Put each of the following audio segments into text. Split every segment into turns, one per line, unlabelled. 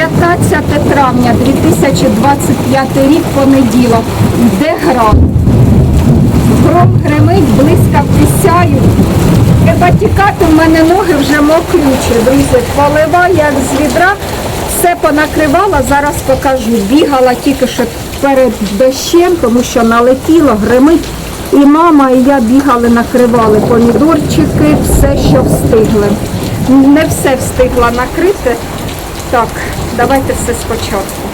15 травня 2025 рік, понеділок. Йде град. Гром гримить, блискавки сяють. Треба тікати, в мене ноги вже мокрючі, друзі. Полива як з відра, все понакривала, зараз покажу. Бігала тільки що перед дощем, тому що налетіло, гримить. І мама, і я бігали, накривали помідорчики, все, що встигли. Не все встигла накрити. Так, давайте все спочатку.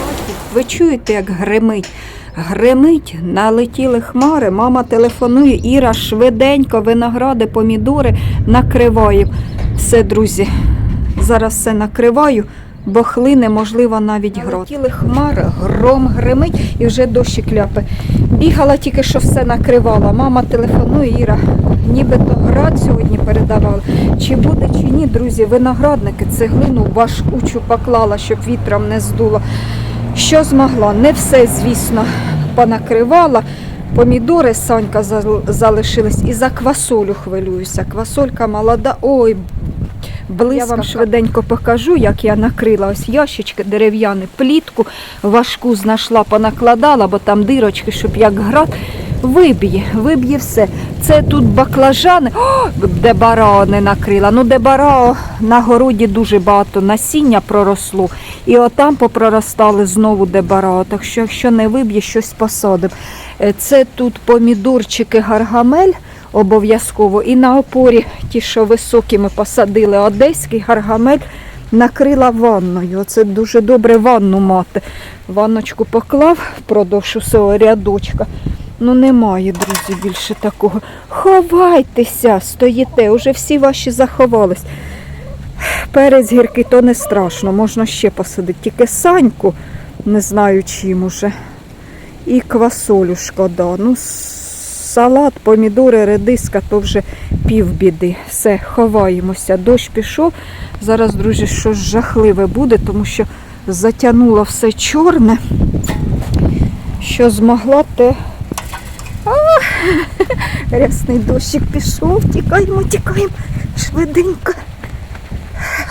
Ви чуєте, як гримить? Гримить, налетіли хмари, мама телефонує, Іра швиденько, виногради, помідори накриваю. Все, друзі, зараз все накриваю, бо хлине, можливо, навіть град. Налетіли хмари, гром гримить і вже дощі кляпи. Бігала тільки що все накривала. Мама телефонує, Іра, нібито град сьогодні передавали. Чи буде, чи ні, друзі, виноградники, цеглину важкучу поклала, щоб вітром не здуло. Що змогла? Не все, звісно, понакривала. Помідори Санька залишились і за квасолю хвилююся. Квасолька молода. Ой, близько. Я вам швиденько покажу, як я накрила ось ящички дерев'яні, плітку важку знайшла, понакладала, бо там дирочки, щоб як град. Виб'є, виб'є все. Це тут баклажани, О, де барао не накрила. Ну, де барао на городі дуже багато насіння проросло. І отам попроростали знову де барао. Так що, якщо не виб'є, щось посадимо. Е, Це тут помідорчики гаргамель обов'язково. І на опорі ті, що високі ми посадили, одеський гаргамель накрила ванною. Це дуже добре ванну мати. Ванночку поклав впродовж усього рядочка. Ну немає, друзі, більше такого. Ховайтеся, стоїте, уже всі ваші заховались. Перець гіркий то не страшно, можна ще посадити. Тільки саньку, не знаю чим уже. І квасолю шкода. Ну, салат, помідори, редиска, то вже півбіди. Все, ховаємося. Дощ пішов. Зараз, друзі, щось жахливе буде, тому що затягнуло все чорне. Що змогла, те. Рясний дощик пішов. Тікаємо, тікаємо. Швиденько.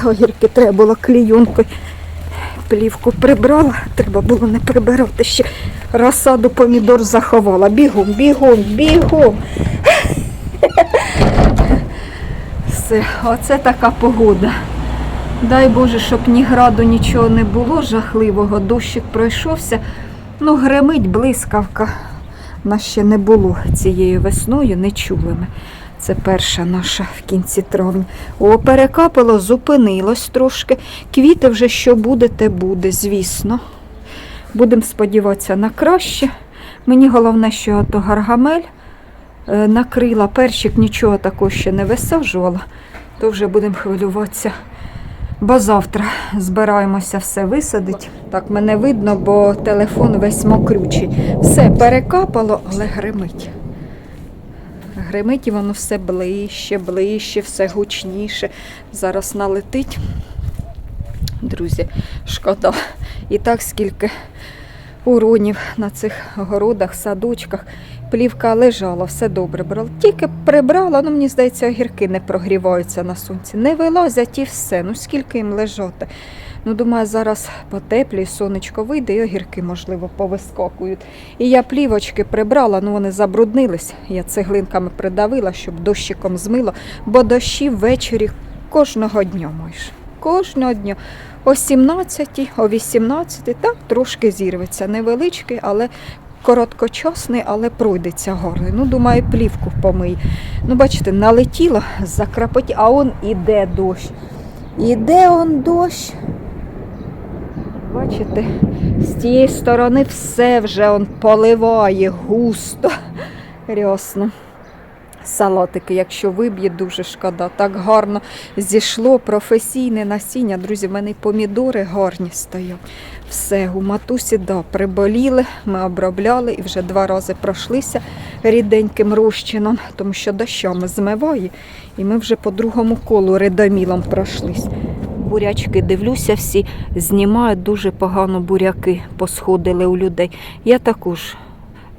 Огірки треба було клійонкою. Плівку прибрала, треба було не прибирати ще. Розсаду помідор заховала. Бігом, бігом, бігом. Все, оце така погода. Дай Боже, щоб ні граду, нічого не було жахливого. Дощик пройшовся. Ну, гремить блискавка. Нас ще не було цією весною, не чули ми. Це перша наша в кінці травня. О, перекапало, зупинилось трошки. Квіти вже що буде, те буде, звісно. Будемо сподіватися на краще. Мені головне, що то гаргамель е, накрила, перчик нічого такого ще не висаджувала, то вже будемо хвилюватися. Бо завтра збираємося все висадити. Так мене видно, бо телефон весь мокрючий. Все перекапало, але гримить. Гримить і воно все ближче, ближче, все гучніше. Зараз налетить. Друзі, шкода. І так скільки уронів на цих городах, садочках. Плівка лежала, все добре брала. Тільки прибрала, ну мені здається, огірки не прогріваються на сонці. Не вилазять і все. Ну скільки їм лежати. Ну, думаю, зараз потеплі, сонечко вийде, і огірки, можливо, повискокують. І я плівочки прибрала, ну вони забруднились. Я цеглинками придавила, щоб дощиком змило, бо дощі ввечері кожного дня майже. Кожного дня. О 17, о 18, так трошки зірветься. Невеличкий, але короткочасний, але пройдеться гарний. Ну, думаю, плівку помий. Ну, бачите, налетіло, закрапоті, а он іде дощ. Іде он дощ. Бачите, з тієї сторони все вже он поливає густо, рясно. Салатики, якщо виб'є, дуже шкода. Так гарно зійшло професійне насіння. Друзі, в мене помідори гарні стоять. Все, у матусі да, приболіли, ми обробляли і вже два рази пройшлися ріденьким розчином, тому що дощами змиває. І ми вже по другому колу редомілом пройшлись. Бурячки дивлюся, всі знімають дуже погано буряки, посходили у людей. Я також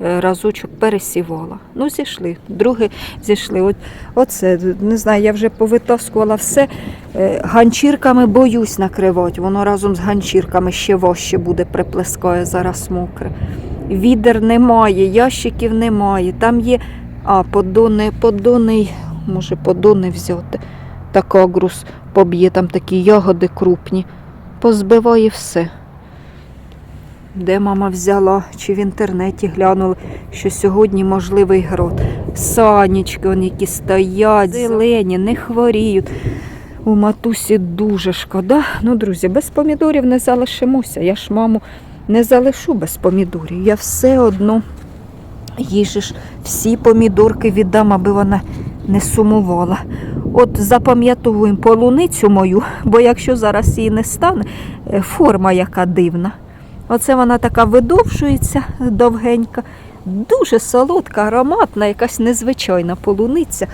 разочок пересівала. Ну, зійшли. Друге зійшли. От, оце, не знаю, я вже повитаскувала все. Е, Ганчірками боюсь накривати. Воно разом з ганчірками ще важче буде, приплескає зараз мокре. Відер немає, ящиків немає. Там є. А, подони, подони, може, подони взяти. Так агрус поб'є, там такі ягоди крупні. Позбиває все. Де мама взяла, чи в інтернеті глянули, що сьогодні можливий грот. Санічки, он які стоять, зелені, не хворіють. У матусі дуже шкода. Ну, друзі, без помідорів не залишимося. Я ж маму не залишу без помідорів. Я все одно їжі всі помідорки віддам, аби вона не сумувала. От запам'ятовуємо полуницю мою, бо якщо зараз її не стане, е, форма яка дивна. Оце вона така видовжується довгенька, дуже солодка, ароматна, якась незвичайна полуниця.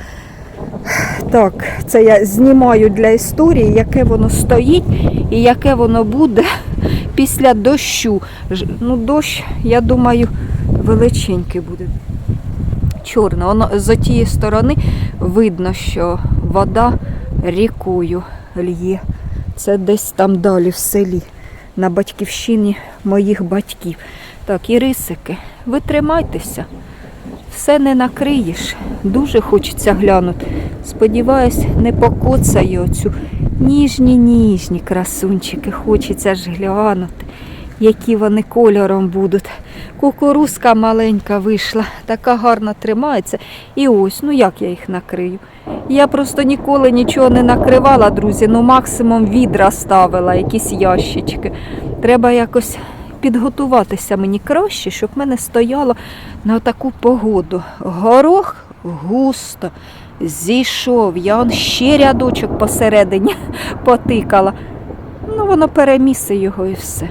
Так, це я знімаю для історії, яке воно стоїть і яке воно буде після дощу. Ну, дощ, я думаю, величенький буде. Чорне. Воно з тієї сторони видно, що вода рікою лє. Це десь там далі в селі, на батьківщині моїх батьків. Так, і рисики, ви тримайтеся. Все не накриєш. Дуже хочеться глянути. Сподіваюсь, не покоцаю оцю ніжні, ніжні красунчики. Хочеться ж глянути, які вони кольором будуть. Кукурузка маленька вийшла, така гарно тримається. І ось, ну як я їх накрию? Я просто ніколи нічого не накривала, друзі. Ну максимум відра ставила, якісь ящички. Треба якось підготуватися мені краще, щоб мене стояло на таку погоду. Горох густо зійшов. Я он ще рядочок посередині потикала. Ну, воно переміси його і все.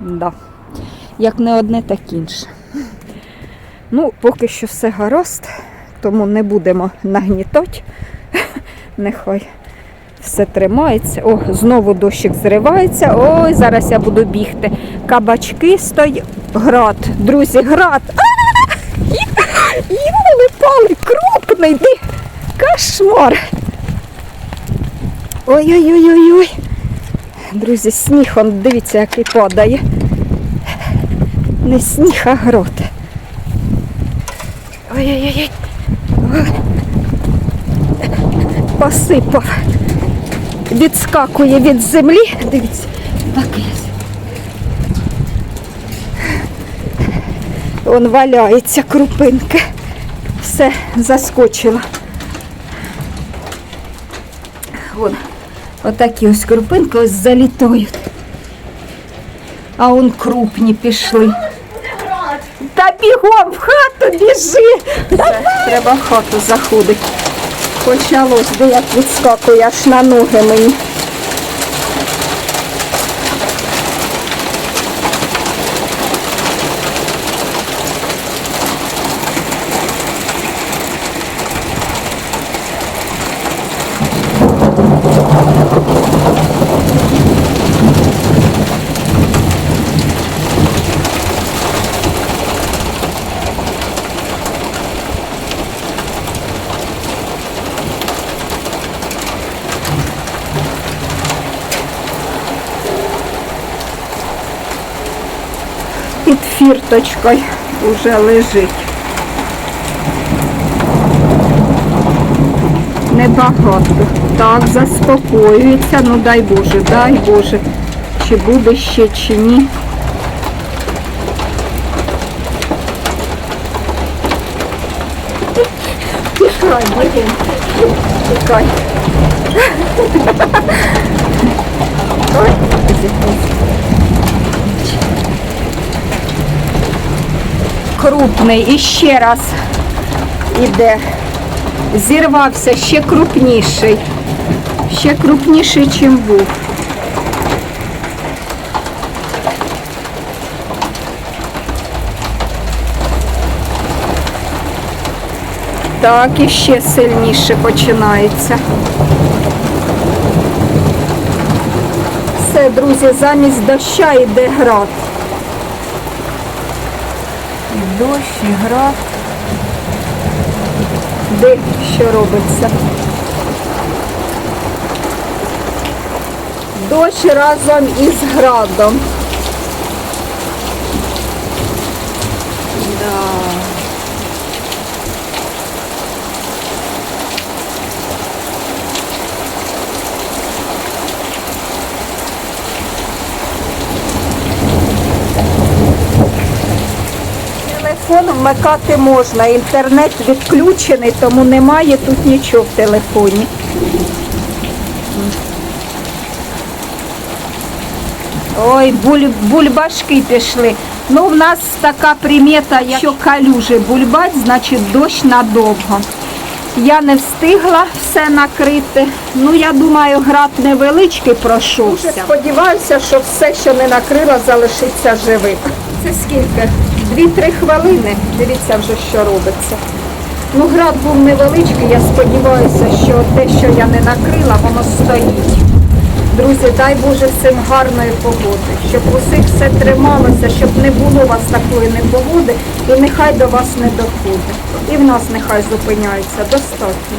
Да. Як не одне, так інше. Ну, поки що все гаразд, тому не будемо нагнітати. Нехай все тримається. О, знову дощик зривається. Ой, зараз я буду бігти. Кабачки стоять. Град, друзі, град. Йоли пали, крупний. Кошмар. Ой-ой-ой-ой-ой. Друзі, сніг, он, дивіться, який падає. Не сніг, а грот. Ой-ой-ой. Ой. Посипав. Відскакує від землі. Дивіться, так є. Вон валяється крупинка. Все, заскочила. Вон, отакі ось крупинки ось залітають. А он крупні пішли. Та бігом в хату біжи. Треба в хату заходити. Почалось, де як відскакує аж на ноги мені. Під фірточкою вже лежить. Небагато. Так, заспокоюється. Ну дай Боже, дай Боже. Чи буде ще, чи ні. Тікай, блин. Тікай. Ой, крупний і ще раз іде. Зірвався ще крупніший. Ще крупніший, чим був. Так, і ще сильніше починається. Все, друзі, замість доща йде град. Дощ, і град. Де що робиться? Дощ разом із градом. Да. Телефон вмикати можна, інтернет відключений, тому немає тут нічого в телефоні. Ой, буль, бульбашки пішли. Ну, в нас така примета, якщо калюжі бульбать, значить дощ надовго. Я не встигла все накрити. Ну, я думаю, град невеличкий пройшовся. Сподіваюся, що все, що не накрила, залишиться живим. Це скільки? Дві-три хвилини. Дивіться вже, що робиться. Ну, град був невеличкий, я сподіваюся, що те, що я не накрила, воно стоїть. Друзі, дай Боже всім гарної погоди, щоб усіх все трималося, щоб не було у вас такої непогоди, і нехай до вас не доходить. І в нас нехай зупиняється достатньо.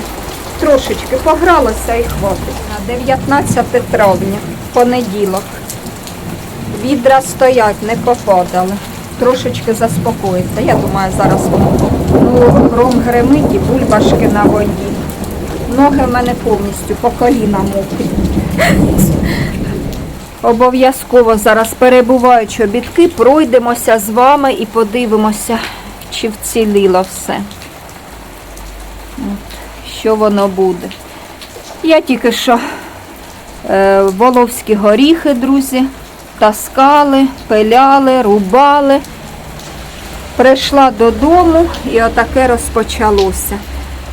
Трошечки погралося і хватить. На 19 травня, понеділок. Відра стоять, не попадали. Трошечки заспокоїться. Я думаю, зараз ну, гром гремить і бульбашки на воді. Ноги в мене повністю по коліна мокрі. Обов'язково зараз перебуваючи обідки, пройдемося з вами і подивимося, чи вціліло все. От, що воно буде. Я тільки що е, воловські горіхи, друзі, таскали, пиляли, рубали. Прийшла додому і отаке розпочалося.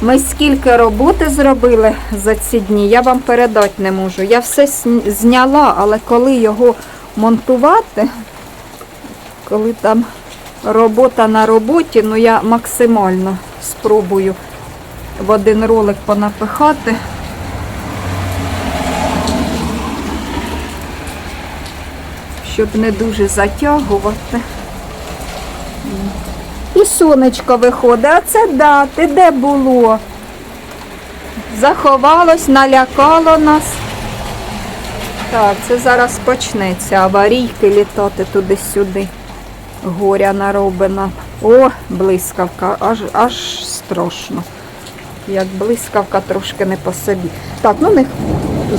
Ми скільки роботи зробили за ці дні, я вам передати не можу. Я все зняла, але коли його монтувати, коли там робота на роботі, ну я максимально спробую в один ролик понапихати. Щоб не дуже затягувати. І сонечко виходить. А це да, ти де було? Заховалось, налякало нас. Так, це зараз почнеться. Аварійки літати туди-сюди. Горя наробина. О, блискавка, аж аж страшно. Як блискавка трошки не по собі. Так, ну не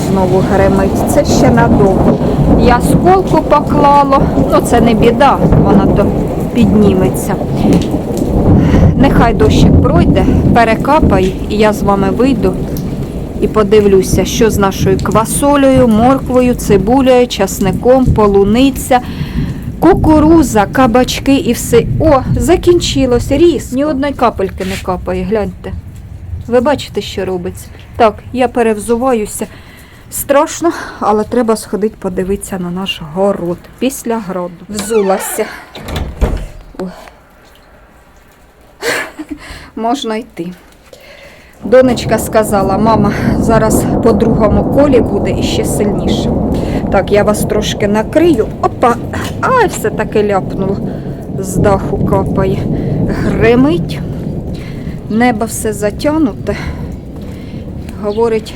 знову гремить. Це ще надовго. Я сколку поклала. Ну це не біда, вона то підніметься. Нехай дощик пройде, перекапає, і я з вами вийду і подивлюся, що з нашою квасолею, морквою, цибулею, часником, полуниця, кукуруза, кабачки і все. О, закінчилось, ріс. Ні одної капельки не капає, гляньте. Ви бачите, що робиться? Так, я перевзуваюся. Страшно, але треба сходити подивитися на наш город після гроду. Взулася. Можна йти. Донечка сказала, мама, зараз по другому колі буде і ще сильніше. Так, я вас трошки накрию. Опа! Ай, все таки ляпнуло. З даху капає. Гримить. Небо все затягнуте. Говорить,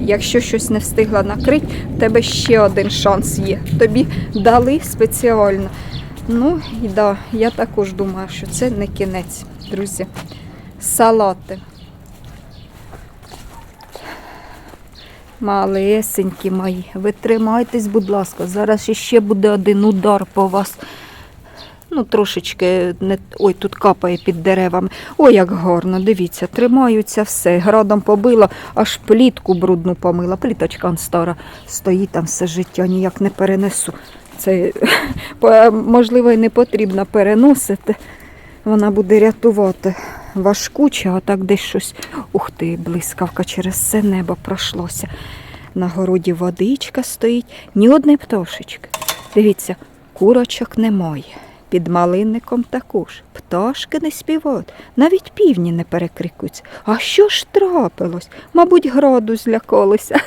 якщо щось не встигла накрити, в тебе ще один шанс є. Тобі дали спеціально. Ну і да, я також думаю, що це не кінець, друзі. Салати. Малесенькі мої, ви тримайтесь, будь ласка. Зараз іще буде один удар по вас. Ну, трошечки не ой, тут капає під деревами. Ой, як гарно, дивіться, тримаються все. Градом побила, аж плітку брудну помила. Пліточка стара стоїть там все життя, ніяк не перенесу. Це можливо і не потрібно переносити. Вона буде рятувати важкуче, а так десь щось. Ух ти, блискавка через все небо пройшлося. На городі водичка стоїть, ні одне пташечки. Дивіться, курочок немає. Під малинником також. Пташки не співають, навіть півні не перекрикуються. А що ж трапилось? Мабуть, граду злякалися.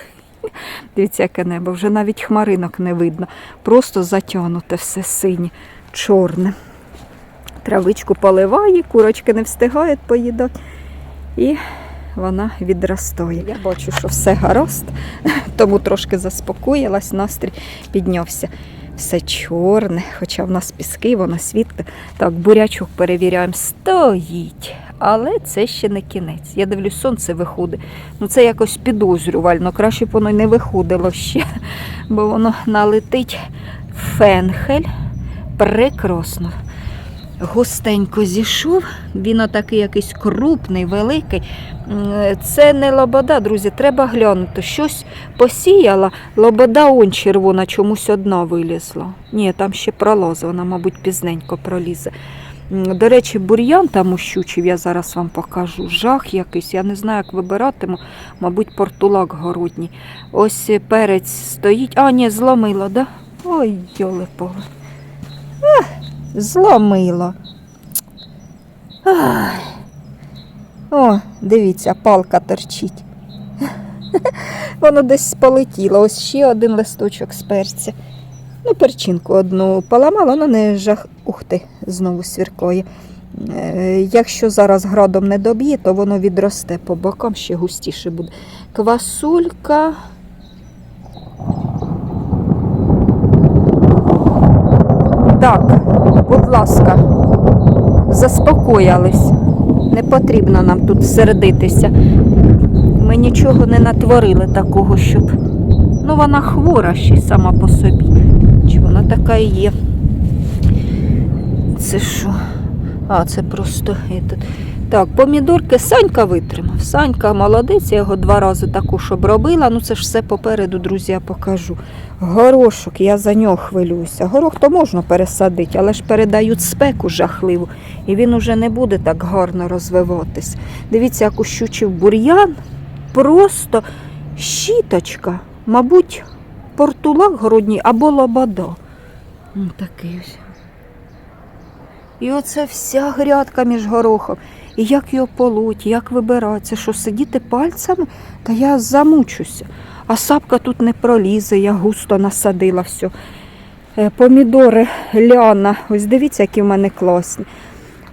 Дивіться, яке небо, вже навіть хмаринок не видно. Просто затягнуте все синє, чорне. Травичку поливає, курочки не встигають поїдати. І вона відростає. Я бачу, що все гаразд, тому трошки заспокоїлась, настрій піднявся. Все чорне, хоча в нас піски, воно світле. Так, бурячок перевіряємо, стоїть. Але це ще не кінець. Я дивлюсь, сонце виходить. Ну це якось підозрювально. Краще б воно й не виходило ще, бо воно налетить фенхель. Прекрасно. Густенько зійшов, він отакий якийсь крупний, великий. Це не лобода, друзі, треба глянути. Щось посіяла, лобода он червона, чомусь одна вилізла. Ні, там ще пролаза, вона, мабуть, пізненько пролізе. До речі, бур'ян там ущучив, я зараз вам покажу. Жах якийсь, я не знаю, як вибиратиму, мабуть, портулак городній. Ось перець стоїть. А, ні, зломило, да? Ой, йоле поле. Зломило. Ай. О, дивіться, палка торчить. Воно десь полетіло. Ось ще один листочок з перця. Ну, перчинку одну поламала, воно не жах. Ух ти, знову свіркає. Е, Якщо зараз градом не доб'є, то воно відросте по бокам, ще густіше буде. Квасулька. Так, будь ласка, заспокоїлись. Не потрібно нам тут сердитися. Ми нічого не натворили такого, щоб. Ну, вона хвора ще сама по собі. Чи вона така і є? Це що? А, це просто. Этот. Так, помідорки Санька витримав. Санька молодець, я його два рази також обробила. Ну це ж все попереду, друзі, я покажу. Горошок, я за нього хвилююся. Горох то можна пересадити, але ж передають спеку жахливу, і він уже не буде так гарно розвиватись. Дивіться, як ущучив бур'ян, просто щіточка, мабуть, портулак городній або лобода. Ну, такий ось. І оце вся грядка між горохом. І як його полуть, як вибиратися, що сидіти пальцями, та я замучуся. А сапка тут не пролізе, я густо насадила все. Помідори ляна, ось дивіться, які в мене класні.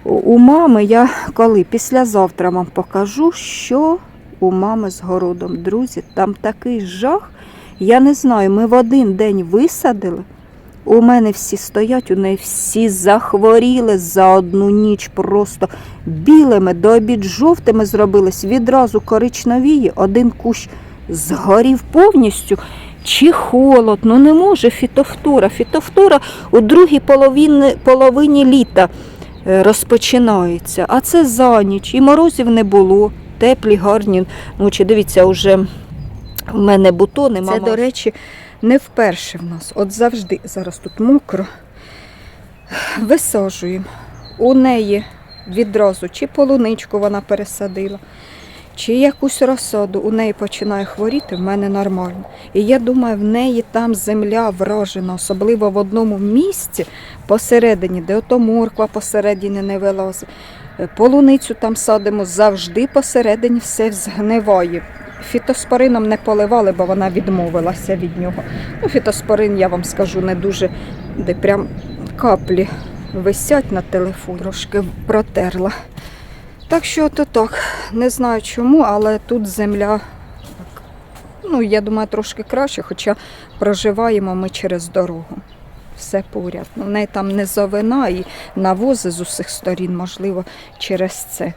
У мами я коли післязавтра вам покажу, що у мами з городом. Друзі, там такий жах. Я не знаю, ми в один день висадили. У мене всі стоять, у неї всі захворіли за одну ніч просто білими, до обід жовтими зробились, відразу коричневії, один кущ згорів повністю. Чи холод, ну не може фітофтора. Фітофтора у другій половині, половині літа е, розпочинається, а це за ніч. І морозів не було, теплі, гарні ночі. Дивіться, вже в мене бутони. Це, до речі, не вперше в нас. От завжди зараз тут мокро. Висаджуємо. У неї відразу чи полуничку вона пересадила, чи якусь розсаду. У неї починає хворіти, в мене нормально. І я думаю, в неї там земля вражена, особливо в одному місці посередині, де ото морква посередині не вилазить. Полуницю там садимо завжди посередині все згниває. Фітоспорином не поливали, бо вона відмовилася від нього. Ну, фітоспорин, я вам скажу, не дуже, де прям каплі висять на телефоні. Трошки протерла. Так що то так, не знаю чому, але тут земля, ну, я думаю, трошки краще, хоча проживаємо ми через дорогу. Все поряд. Ну, В неї там низовина і навози з усіх сторін, можливо, через це.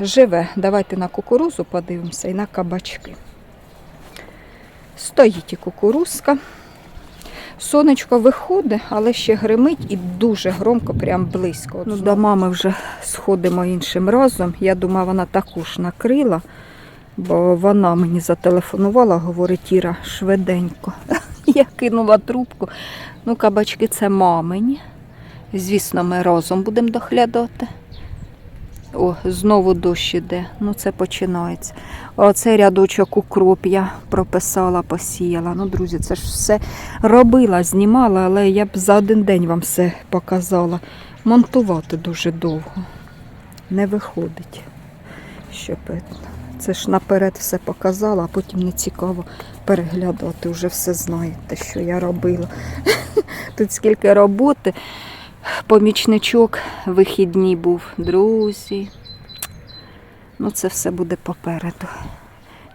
Живе. Давайте на кукурузу подивимося і на кабачки. Стоїть і кукурузка. Сонечко виходить, але ще гримить і дуже громко, прям близько. Ну, до мами вже сходимо іншим разом. Я думаю, вона також накрила, бо вона мені зателефонувала, говорить Іра, швиденько. Я кинула трубку. Ну, кабачки це мамині. Звісно, ми разом будемо доглядати. О, знову дощ іде. Ну, це починається. Оцей рядочок укроп я прописала, посіяла. Ну, друзі, це ж все робила, знімала, але я б за один день вам все показала. Монтувати дуже довго. Не виходить. Щоб е, це ж наперед все показала, а потім не цікаво переглядати. Вже все знаєте, що я робила. Тут скільки роботи. Помічничок вихідні був, друзі. Ну, це все буде попереду.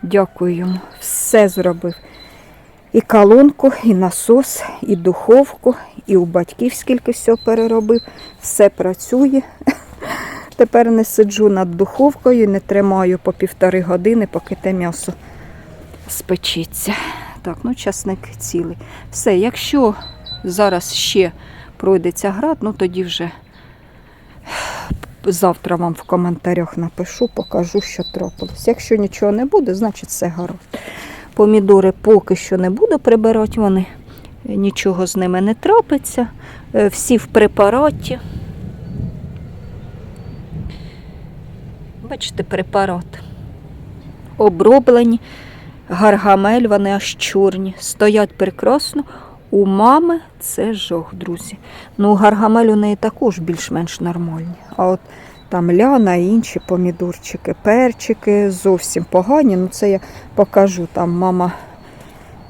Дякую йому. Все зробив. І колонку, і насос, і духовку, і у батьків скільки всього переробив. Все працює. Тепер не сиджу над духовкою, не тримаю по півтори години, поки те м'ясо спечеться. Так, ну часник цілий. Все, якщо зараз ще пройдеться град, ну тоді вже завтра вам в коментарях напишу, покажу, що трапилось. Якщо нічого не буде, значить все гаразд. Помідори поки що не буду прибирати, вони нічого з ними не трапиться. Е, Всі в препараті. Бачите, препарат. Оброблені, гаргамель, вони аж чорні. Стоять прекрасно. У мами це жох, друзі. Ну, гаргамель у неї також більш-менш нормальні. А от там ляна інші помідорчики, перчики зовсім погані. Ну, це я покажу. Там мама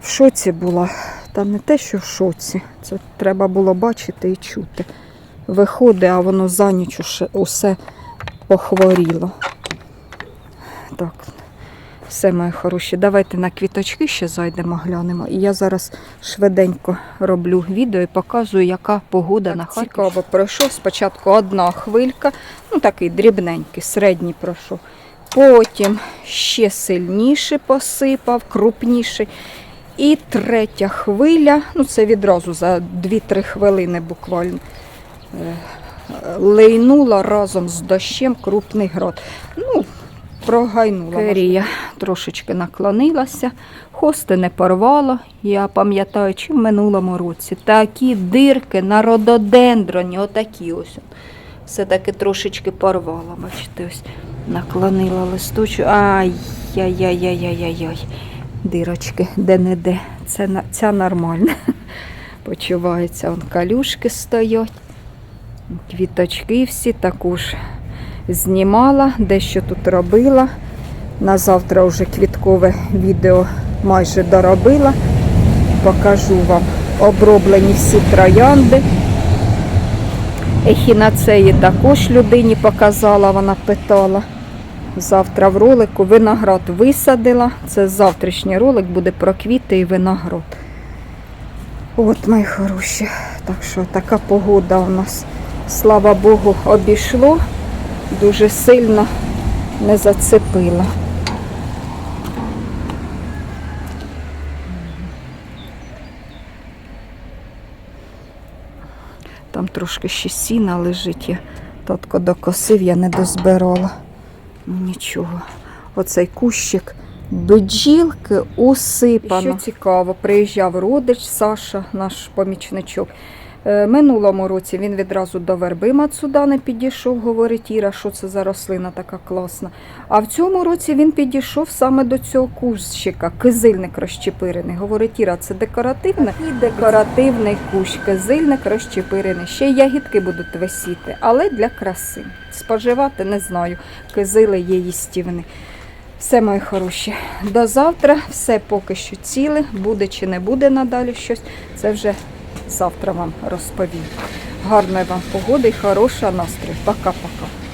в шоці була. Та не те, що в шоці. Це треба було бачити і чути. Виходить, а воно за ніч усе похворіло. Так, все, мої хороші. Давайте на квіточки ще зайдемо, глянемо. І я зараз швиденько роблю відео і показую, яка погода
Так,
на Харкові.
цікаво пройшов. Спочатку одна хвилька, ну такий дрібненький, середній пройшов. Потім ще сильніше посипав, крупніший. І третя хвиля, ну це відразу за 2-3 хвилини буквально. е, Лейнула разом з дощем крупний град. Ну, прогайнула. Керія трошечки наклонилася, хости не порвало. Я пам'ятаю, чи в минулому році. Такі дирки на рододендроні, отакі ось. Все-таки трошечки порвала, бачите, ось наклонила листочу. Ай-яй-яй-яй-яй-яй. Дирочки де-не-де. Це, ця нормальна. Почувається, он калюшки стоять. Квіточки всі також знімала, дещо тут робила. На завтра вже квіткове відео майже доробила. Покажу вам оброблені всі троянди. Ехінацеї також людині показала, вона питала. Завтра в ролику виноград висадила. Це завтрашній ролик буде про квіти і виноград. От, мої хороші. Так що така погода у нас, слава Богу, обійшло. Дуже сильно не зацепила. Там трошки ще сіна лежить. Я татко докосив, я не дозбирала. Нічого. Оцей кущик бджілки усипано. Що цікаво, приїжджав родич Саша, наш помічничок. Е, Минулому році він відразу до верби Мацудани підійшов, говорить Іра, що це за рослина така класна. А в цьому році він підійшов саме до цього кущика, кизильник розчепирений. Говорить Іра, це декоративне і декоративний кущ, кизильник розчепирений. Ще й ягідки будуть висіти, але для краси. Споживати не знаю. Кизили є їстівні. Все, мої хороші. До завтра. Все поки що ціле. Буде чи не буде надалі щось. Це вже завтра вам розповім. Гарної вам погоди і хорошого настрою. Пока-пока.